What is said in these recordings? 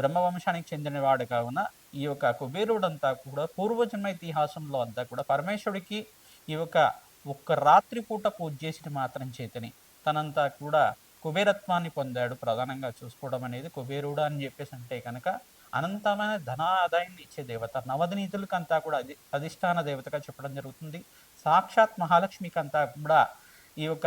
బ్రహ్మవంశానికి చెందినవాడు కావున ఈ యొక్క కుబేరుడంతా కూడా పూర్వజన్మ ఇతిహాసంలో అంతా కూడా పరమేశ్వరుడికి ఈ యొక్క ఒక్క రాత్రి పూట పూజ చేసి మాత్రం చేతని. తనంతా కూడా కుబేరత్వాన్ని పొందాడు. ప్రధానంగా చూసుకోవడం అనేది కుబేరుడు అని చెప్పేసి అంటే కనుక అనంతమైన ధన ఆదాయాన్ని ఇచ్చే దేవత నవదినీతులకంతా కూడా అధి అధిష్టాన దేవతగా చెప్పడం జరుగుతుంది. సాక్షాత్ మహాలక్ష్మికి అంతా కూడా ఈ యొక్క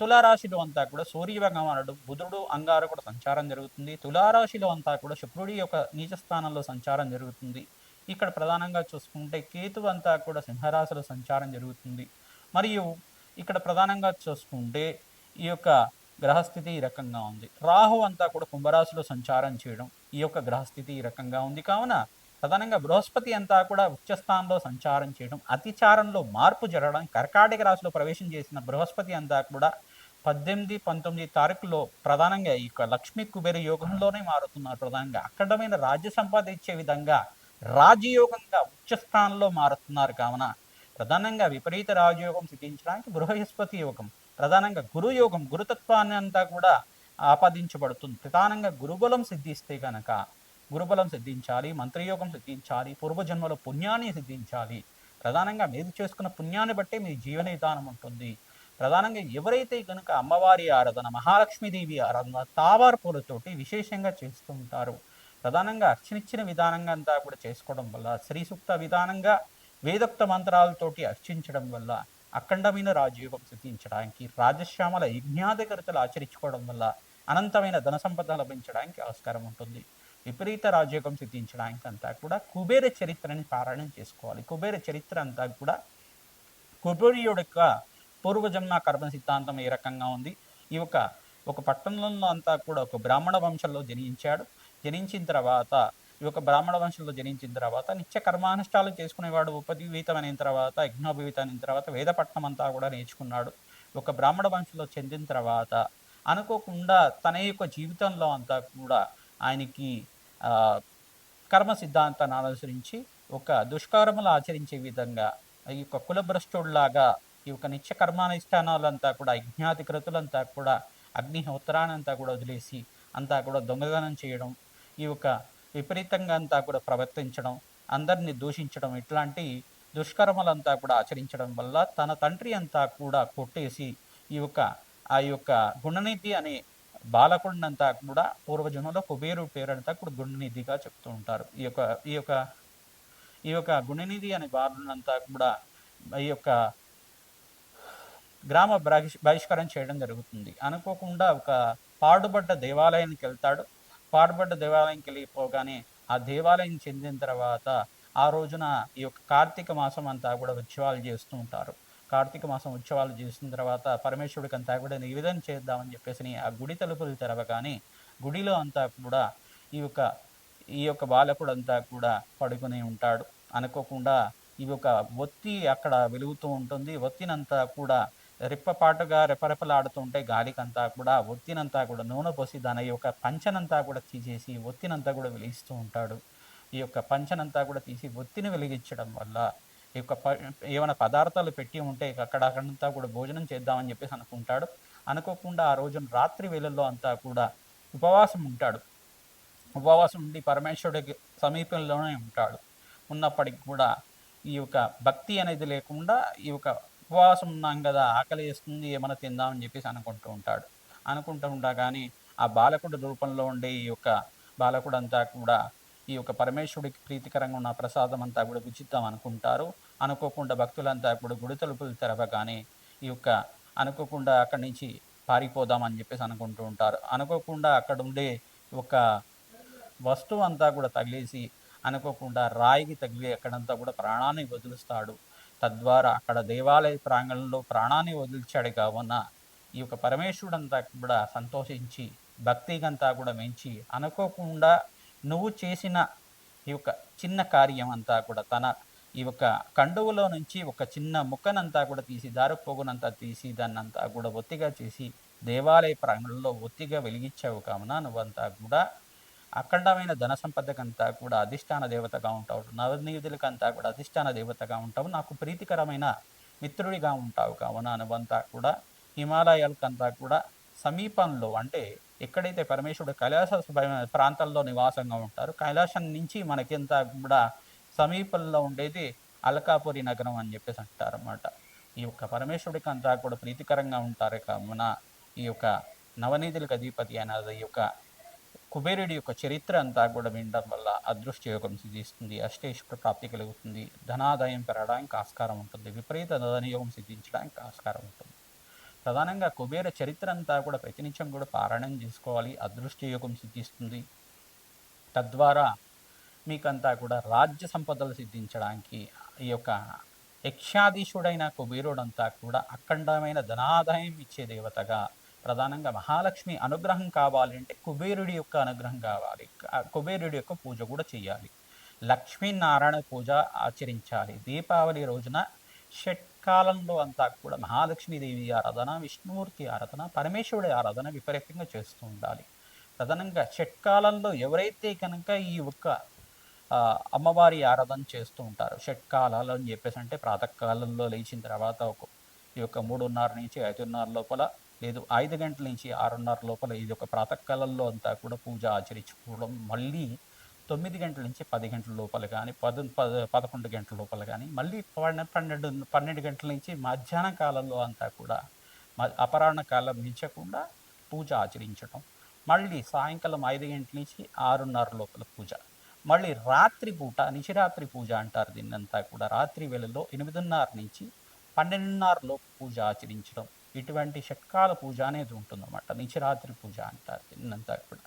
తులారాశిలో అంతా కూడా సూర్య భగవానుడు బుధుడు అంగారు కూడా సంచారం జరుగుతుంది. తులారాశిలో అంతా కూడా శుక్రుడి యొక్క నీచస్థానంలో సంచారం జరుగుతుంది. ఇక్కడ ప్రధానంగా చూసుకుంటే కేతు అంతా కూడా సింహరాశిలో సంచారం జరుగుతుంది. మరియు ఇక్కడ ప్రధానంగా చూసుకుంటే ఈ యొక్క గ్రహస్థితి ఈ రకంగా ఉంది. రాహు అంతా కూడా కుంభరాశిలో సంచారం చేయడం ఈ యొక్క గ్రహస్థితి ఈ రకంగా ఉంది. కావున ప్రధానంగా బృహస్పతి అంతా కూడా ఉచ్చస్థానంలో సంచారం చేయడం అతిచారంలో మార్పు జరగడం కర్కాటక రాశిలో ప్రవేశం చేసిన బృహస్పతి అంతా కూడా పద్దెనిమిది పంతొమ్మిది తారీఖులో ప్రధానంగా ఈ యొక్క లక్ష్మీ కుబేర యోగంలోనే మారుతున్నారు ప్రధానంగా. అక్కడమైన రాజ్య సంపాద ఇచ్చే విధంగా రాజయోగంగా ఉచ్చస్థానంలో మారుతున్నారు కావున ప్రధానంగా విపరీత రాజయోగం సిద్ధించడానికి బృహస్పతి యోగం ప్రధానంగా గురుయోగం గురుతత్వాన్ని అంతా కూడా ఆపాదించబడుతుంది. ప్రధానంగా గురుబలం సిద్ధిస్తే కనుక గురుబలం సిద్ధించాలి మంత్రయోగం సిద్ధించాలి పూర్వజన్మలో పుణ్యాన్ని సిద్ధించాలి. ప్రధానంగా మీరు చేసుకున్న పుణ్యాన్ని బట్టే మీ జీవన విధానం ఉంటుంది. ప్రధానంగా ఎవరైతే కనుక అమ్మవారి ఆరాధన మహాలక్ష్మీదేవి ఆరాధన తావార పూలతోటి విశేషంగా చేస్తూ ఉంటారు ప్రధానంగా అర్చనిచ్చిన విధానంగా అంతా కూడా చేసుకోవడం వల్ల శ్రీ సూక్త విధానంగా వేదోక్త మంత్రాలతోటి అర్చించడం వల్ల అఖండమైన రాజయోగం సిద్ధించడానికి రాజశ్యామల యజ్ఞాధికరతలు ఆచరించుకోవడం వల్ల అనంతమైన ధన సంపద లభించడానికి ఆస్కారం ఉంటుంది. విపరీత రాజయోగం సిద్ధించడానికి అంతా కూడా కుబేర చరిత్రని పారాయణం చేసుకోవాలి. కుబేర చరిత్ర అంతా కూడా కుబేరుడు యొక్క పూర్వజన్మ కర్మ సిద్ధాంతం ఏ రకంగా ఉంది? ఈ యొక్క ఒక పట్టణంలో అంతా కూడా ఒక బ్రాహ్మణ వంశంలో జనించాడు. జనించిన తర్వాత ఈ యొక్క బ్రాహ్మణ వంశంలో జనించిన తర్వాత నిత్య కర్మానుష్ఠాలు చేసుకునేవాడు ఉపజీవితమైన తర్వాత యజ్ఞోపవీతమైన తర్వాత వేదపట్నం అంతా కూడా నేర్చుకున్నాడు. ఒక బ్రాహ్మణ వంశంలో చెందిన తర్వాత అనుకోకుండా తన యొక్క జీవితంలో అంతా కూడా ఆయనకి కర్మ సిద్ధాంతాన్ని అనుసరించి ఒక దుష్కర్మలు ఆచరించే విధంగా ఈ యొక్క కులభ్రష్టుడిలాగా ఈ యొక్క నిత్య కర్మానుష్ఠానాలంతా కూడా యజ్ఞాధికృతులంతా కూడా అగ్నిహోత్రానంతా కూడా వదిలేసి అంతా కూడా దొంగదనం చేయడం ఈ యొక్క విపరీతంగా అంతా కూడా ప్రవర్తించడం అందరినీ దూషించడం ఇట్లాంటి దుష్కర్మలంతా కూడా ఆచరించడం వల్ల తన తండ్రి అంతా కూడా కొట్టేసి ఈ యొక్క ఆ యొక్క గుణనిధి అనే బాలకుడినంతా కూడా పూర్వజన్మలో కుబేరు పేరంతా కూడా గుణనిధిగా చెప్తూ ఉంటారు. ఈ యొక్క ఈ యొక్క ఈ యొక్క గుణనిధి అనే బాలునంతా కూడా ఈ యొక్క గ్రామ బహిష్కారం చేయడం జరుగుతుంది. అనుకోకుండా ఒక పాడుబడ్డ దేవాలయానికి వెళ్తాడు. పాడుబడ్డ దేవాలయంకి వెళ్ళిపోగానే ఆ దేవాలయం చెందిన తర్వాత ఆ రోజున ఈ యొక్క కార్తీక మాసం అంతా కూడా ఉత్సవాలు చేస్తూ ఉంటారు. కార్తీక మాసం ఉత్సవాలు చేసిన తర్వాత పరమేశ్వరుడికి అంతా కూడా నివేదన చేద్దామని చెప్పేసి ఆ గుడి తలుపులు తెరవగానే గుడిలో అంతా కూడా ఈ యొక్క ఈ యొక్క బాలకుడు అంతా కూడా పడుకుని ఉంటాడు. అనుకోకుండా ఈ యొక్క ఒత్తి అక్కడ వెలుగుతూ ఉంటుంది. ఒత్తినంతా కూడా రెప్పపాటుగా రెపరెపలాడుతుంటే గాలికంతా కూడా ఒత్తినంతా కూడా నూనె పోసి దాని యొక్క పంచనంతా కూడా తీసేసి ఒత్తినంతా కూడా వెలిగిస్తూ ఉంటాడు. ఈ యొక్క పంచనంతా కూడా తీసి ఒత్తిని వెలిగించడం వల్ల ఈ యొక్క ప ఏమైనా పదార్థాలు పెట్టి ఉంటే అక్కడ అక్కడంతా కూడా భోజనం చేద్దామని చెప్పేసి అనుకుంటాడు. అనుకోకుండా ఆ రోజున రాత్రి వేళల్లో అంతా కూడా ఉపవాసం ఉంటాడు. ఉపవాసం ఉండి పరమేశ్వరుడికి సమీపంలోనే ఉంటాడు. ఉన్నప్పటికి కూడా ఈ యొక్క భక్తి అనేది లేకుండా ఈ యొక్క ఉపవాసం ఉన్నాం కదా ఆకలి వేస్తుంది ఏమైనా తిందామని చెప్పేసి అనుకుంటూ ఉంటాడు. అనుకుంటూ ఉండగానే ఆ బాలకుడు రూపంలో ఉండే ఈ యొక్క బాలకుడు అంతా కూడా ఈ యొక్క పరమేశ్వరుడికి ప్రీతికరంగా ఉన్న ప్రసాదం అంతా కూడా ఉచితం అనుకుంటారు. అనుకోకుండా భక్తులంతా కూడా గుడి తలుపులు తెరవగానే ఈ యొక్క అనుకోకుండా అక్కడి నుంచి పారిపోదామని చెప్పేసి అనుకుంటూ ఉంటారు. అనుకోకుండా అక్కడ ఉండే ఒక వస్తువు అంతా కూడా తగిలేసి అనుకోకుండా రాయికి తగిలి అక్కడంతా కూడా ప్రాణాన్ని వదులుస్తాడు. తద్వారా అక్కడ దేవాలయ ప్రాంగణంలో ప్రాణాన్ని వదిలిచాడు కావున ఈ యొక్క పరమేశ్వరుడంతా కూడా సంతోషించి భక్తిగంతా కూడా మెంచి అనుకోకుండా నువ్వు చేసిన ఈ యొక్క చిన్న కార్యం అంతా కూడా తన ఈ యొక్క కండువులో నుంచి ఒక చిన్న ముక్కనంతా కూడా తీసి దారుపోగునంతా తీసి దాన్నంతా కూడా ఒత్తిగా చేసి దేవాలయ ప్రాంగణంలో ఒత్తిగా వెలిగించావు కావున నువ్వంతా కూడా అఖండమైన ధన సంపదకంతా కూడా అధిష్టాన దేవతగా ఉంటావు. నవనీయుదులకంతా కూడా అధిష్టాన దేవతగా ఉంటావు. నాకు ప్రీతికరమైన మిత్రుడిగా ఉంటావు. కావున అనువంతా కూడా హిమాలయాలకంతా కూడా సమీపంలో అంటే ఎక్కడైతే పరమేశ్వరుడు కైలాస ప్రాంతాల్లో నివాసంగా ఉంటారు కైలాసం నుంచి మనకింత కూడా సమీపంలో ఉండేది అలకాపురి నగరం అని చెప్పేసి అంటారు అన్నమాట ఈ యొక్క పరమేశ్వరుడికి అంతా కూడా ప్రీతికరంగా ఉంటారు. కావున ఈ యొక్క నవనీతులకు అధిపతి అనేది ఈ యొక్క కుబేరుడి యొక్క చరిత్ర అంతా కూడా వినడం వల్ల అదృష్ట యోగం సిద్ధిస్తుంది అష్టేశ్వర ప్రాప్తి కలుగుతుంది. ధనాదాయం పెరగడానికి ఆస్కారం ఉంటుంది. విపరీత ధనయోగం సిద్ధించడానికి ఆస్కారం ఉంటుంది. ప్రధానంగా కుబేర చరిత్ర అంతా కూడా ప్రతినిత్యం కూడా పారాయణం చేసుకోవాలి. అదృష్ట యోగం సిద్ధిస్తుంది. తద్వారా మీకంతా కూడా రాజ్య సంపదలు సిద్ధించడానికి ఈ యొక్క యక్షాధీశుడైన కుబేరుడంతా కూడా అఖండమైన ధనాదాయం ఇచ్చే దేవతగా ప్రధానంగా మహాలక్ష్మి అనుగ్రహం కావాలి అంటే కుబేరుడి యొక్క అనుగ్రహం కావాలి. కుబేరుడి యొక్క పూజ కూడా చేయాలి. లక్ష్మీనారాయణ పూజ ఆచరించాలి. దీపావళి రోజున షట్కాలంలో అంతా కూడా మహాలక్ష్మీదేవి ఆరాధన విష్ణుమూర్తి ఆరాధన పరమేశ్వరుడి ఆరాధన విపరీతంగా చేస్తూ ఉండాలి. ప్రధానంగా షట్కాలంలో ఎవరైతే కనుక ఈ ఒక్క అమ్మవారి ఆరాధన చేస్తూ ఉంటారు షట్కాలాలు అని చెప్పేసి అంటే ప్రాతకాలంలో లేచిన తర్వాత ఒక ఈ యొక్క మూడున్నర నుంచి ఐదున్నర లోపల లేదు ఐదు గంటల నుంచి ఆరున్నర లోపల ఇది ఒక ప్రాతకాలంలో అంతా కూడా పూజ ఆచరించుకోవడం మళ్ళీ తొమ్మిది గంటల నుంచి పది గంటల లోపల కానీ పద పద పదకొండు గంటల లోపల కానీ మళ్ళీ పన్నెండు పన్నెండు గంటల నుంచి మధ్యాహ్న కాలంలో అంతా కూడా మ- అపరాహ్న కాలం మించకుండా పూజ ఆచరించడం మళ్ళీ సాయంకాలం ఐదు గంటల నుంచి ఆరున్నర లోపల పూజ మళ్ళీ రాత్రి పూట నిశిరాత్రి పూజ అంటారు దీన్నంతా కూడా. రాత్రి వేళలో ఎనిమిదిన్నర నుంచి పన్నెండున్నర లోపు పూజ ఆచరించడం ఇటువంటి షట్కాల పూజ అనేది ఉంటుందన్నమాట. నిశిరాత్రి పూజ అంటారు దీన్నంతా కూడా.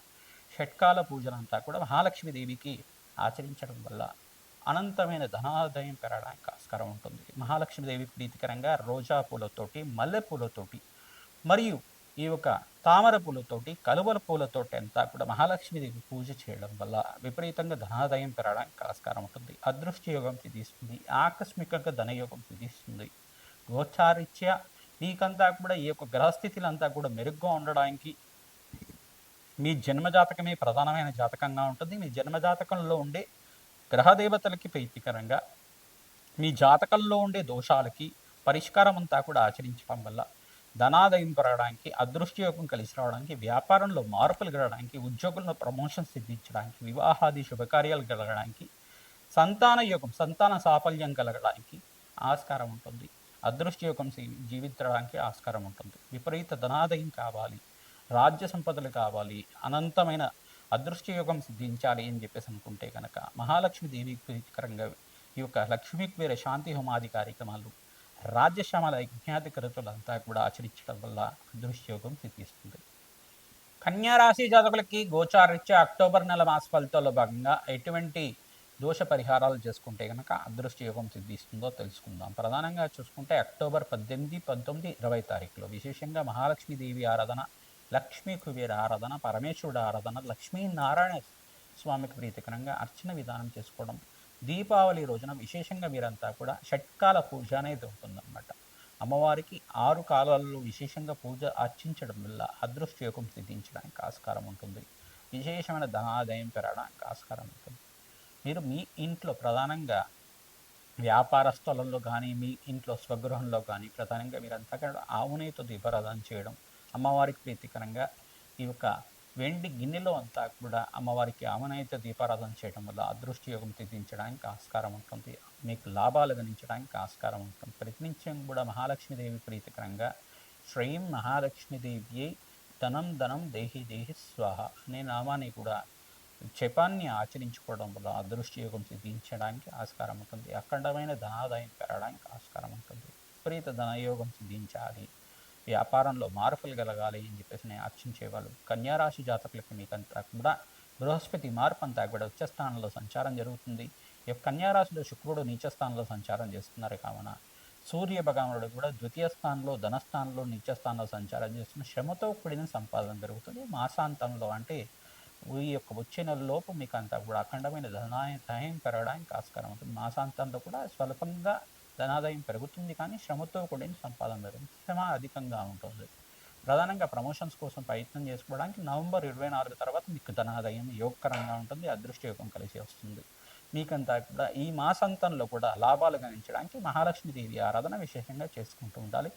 షట్కాల పూజలంతా కూడా మహాలక్ష్మీదేవికి ఆచరించడం వల్ల అనంతమైన ధనాదాయం పెరగడానికి ఆస్కారం ఉంటుంది. మహాలక్ష్మీదేవి ప్రీతికరంగా రోజా పూలతోటి మల్లె పూలతోటి మరియు ఈ యొక్క తామర పూలతోటి కలువల పూలతోటి అంతా కూడా మహాలక్ష్మీదేవి పూజ చేయడం వల్ల విపరీతంగా ధనాదాయం పెరగడానికి ఆస్కారం ఉంటుంది. అదృష్ట యోగం సిద్ధిస్తుంది ఆకస్మికంగా ధనయోగం సిద్ధిస్తుంది గోచారిత్య నీకంతా కూడా ఈ యొక్క గ్రహస్థితులంతా కూడా మెరుగ్గా ఉండడానికి మీ జన్మజాతకమే ప్రధానమైన జాతకంగా ఉంటుంది. మీ జన్మజాతకంలో ఉండే గ్రహదేవతలకి ప్రీతికరంగా మీ జాతకంలో ఉండే దోషాలకి పరిష్కారం అంతా కూడా ఆచరించడం వల్ల ధనాదయం పెరగడానికి అదృష్టయోగం కలిసి రావడానికి వ్యాపారంలో మార్పులు కలగడానికి ఉద్యోగుల్లో ప్రమోషన్ సిద్ధించడానికి వివాహాది శుభకార్యాలు కలగడానికి సంతాన యోగం సంతాన సాఫల్యం కలగడానికి ఆస్కారం ఉంటుంది. అదృష్టయోగం సి- జీవించడానికి ఆస్కారం ఉంటుంది. విపరీత ధనాదయం కావాలి రాజ్య సంపదలు కావాలి అనంతమైన అదృష్టయోగం సిద్ధించాలి అని చెప్పేసి అనుకుంటే కనుక మహాలక్ష్మి దేవికి ప్రీతికరంగా ఈ యొక్క లక్ష్మీ కుబేర శాంతి హోమాది కార్యక్రమాలు రాజ్యశ్యామల ఐజ్ఞాతికరుతులంతా కూడా ఆచరించడం వల్ల అదృష్టయోగం సిద్ధిస్తుంది. కన్యారాశి జాతకులకి గోచారిత్య అక్టోబర్ నెల మాస ఫలితాల్లో భాగంగా ఎటువంటి దోష పరిహారాలు చేసుకుంటే కనుక అదృష్ట యోగం సిద్ధిస్తుందో తెలుసుకుందాం. ప్రధానంగా చూసుకుంటే అక్టోబర్ పద్దెనిమిది పంతొమ్మిది ఇరవై తారీఖులో. విశేషంగా మహాలక్ష్మీదేవి ఆరాధన లక్ష్మీ కుబేర ఆరాధన పరమేశ్వరుడు ఆరాధన లక్ష్మీనారాయణ స్వామికి ప్రీతికరంగా అర్చన విధానం చేసుకోవడం దీపావళి రోజున విశేషంగా మీరంతా కూడా షట్కాల పూజ అనేది ఉంటుందన్నమాట. అమ్మవారికి ఆరు కాలాల్లో విశేషంగా పూజ అర్చించడం వల్ల అదృష్ట యోగం సిద్ధించడానికి ఆస్కారం ఉంటుంది. విశేషమైన ధనాదాయం పెరగడానికి ఆస్కారం ఉంటుంది. మీరు మీ ఇంట్లో ప్రధానంగా వ్యాపార స్థలంలో కానీ మీ ఇంట్లో స్వగృహంలో కానీ ప్రధానంగా మీరంతా కూడా ఆవు నెయ్యితో దీపారాధన చేయడం అమ్మవారికి ప్రీతికరంగా ఈ యొక్క వెండి గిన్నెలో అంతా కూడా అమ్మవారికి ఆమనైతే దీపారాధన చేయడం వల్ల అదృష్ట యోగం సిద్ధించడానికి ఆస్కారం ఉంటుంది. మీకు లాభాలు గణించడానికి ఆస్కారం ఉంటుంది. ప్రతినిత్యం కూడా మహాలక్ష్మీదేవి ప్రీతికరంగా శ్రీం మహాలక్ష్మీదేవి ధనం ధనం దేహి దేహి స్వాహ అనే నామాన్ని కూడా జపాన్ని ఆచరించుకోవడం వల్ల అదృష్ట యోగం సిద్ధించడానికి ఆస్కారం ఉంటుంది. అఖండమైన ధనాదాయం పెరగడానికి ఆస్కారం ఉంటుంది. విపరీత ధనయోగం సిద్ధించాలి. వ్యాపారంలో మార్పులు కలగాలి అని చెప్పేసి నేను ఆర్చించేవాళ్ళు కన్యారాశి జాతకులకి మీకంతా కూడా బృహస్పతి మార్పు అంతా కూడా ఉచ్చ స్థానంలో సంచారం జరుగుతుంది. ఈ కన్యారాశిలో శుక్రుడు నీచ స్థానంలో సంచారం చేస్తున్నారు కావున సూర్య భగవానుడు కూడా ద్వితీయ స్థానంలో ధనస్థానంలో నీచస్థానంలో సంచారం చేస్తున్న శ్రమతో కూడిన సంపాదన జరుగుతుంది మాసాంతంలో అంటే ఈ యొక్క వచ్చే నెల లోపు మీకు అంతా కూడా అఖండమైన ధనాదాయం పెరగడానికి ఆస్కారం ఉంటుంది. మాసాంతంలో కూడా స్వల్పంగా ధనాదాయం పెరుగుతుంది కానీ శ్రమతో కూడిన సంపాదన పెరుగుతుంది. శ్రమ అధికంగా ఉంటుంది. ప్రధానంగా ప్రమోషన్స్ కోసం ప్రయత్నం చేసుకోవడానికి నవంబర్ ఇరవై నాలుగు తర్వాత మీకు ధనాదాయం యోగకరంగా ఉంటుంది అదృష్ట యోగం కలిసి వస్తుంది. మీకంతా కూడా ఈ మాసంతంలో కూడా లాభాలు గణించడానికి మహాలక్ష్మీదేవి ఆరాధన విశేషంగా చేసుకుంటూ ఉండాలి.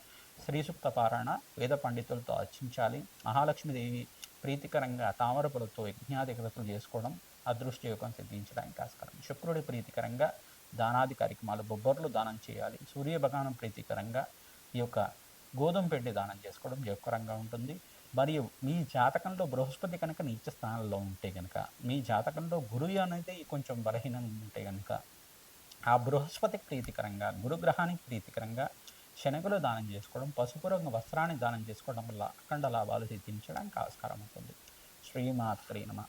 శ్రీ సూక్త పారాయణ వేద పండితులతో అర్చించాలి మహాలక్ష్మీదేవి ప్రీతికరంగా తామరపులతో యజ్ఞాధికృతులు చేసుకోవడం అదృష్ట యోగం సిద్ధించడానికి ఆస్కారం. శుక్రుడి ప్రీతికరంగా దానాది కార్యక్రమాలు బొబ్బర్లు దానం చేయాలి. సూర్య భగవానం ప్రీతికరంగా ఈ యొక్క గోధుమ పిండి దానం చేసుకోవడం యోగకరంగా ఉంటుంది. మరియు మీ జాతకంలో బృహస్పతి కనుక నీచ స్థానంలో ఉంటే కనుక మీ జాతకంలో గురువు అనేది కొంచెం బలహీనంగా ఉంటే కనుక ఆ బృహస్పతి ప్రీతికరంగా గురుగ్రహానికి ప్రీతికరంగా శనగలు దానం చేసుకోవడం పసుపు రంగు వస్త్రాన్ని దానం చేసుకోవడం వల్ల అఖండ లాభాలు సిద్ధించడానికి ఆస్కారం ఉంటుంది శ్రీమాత్రి నమ.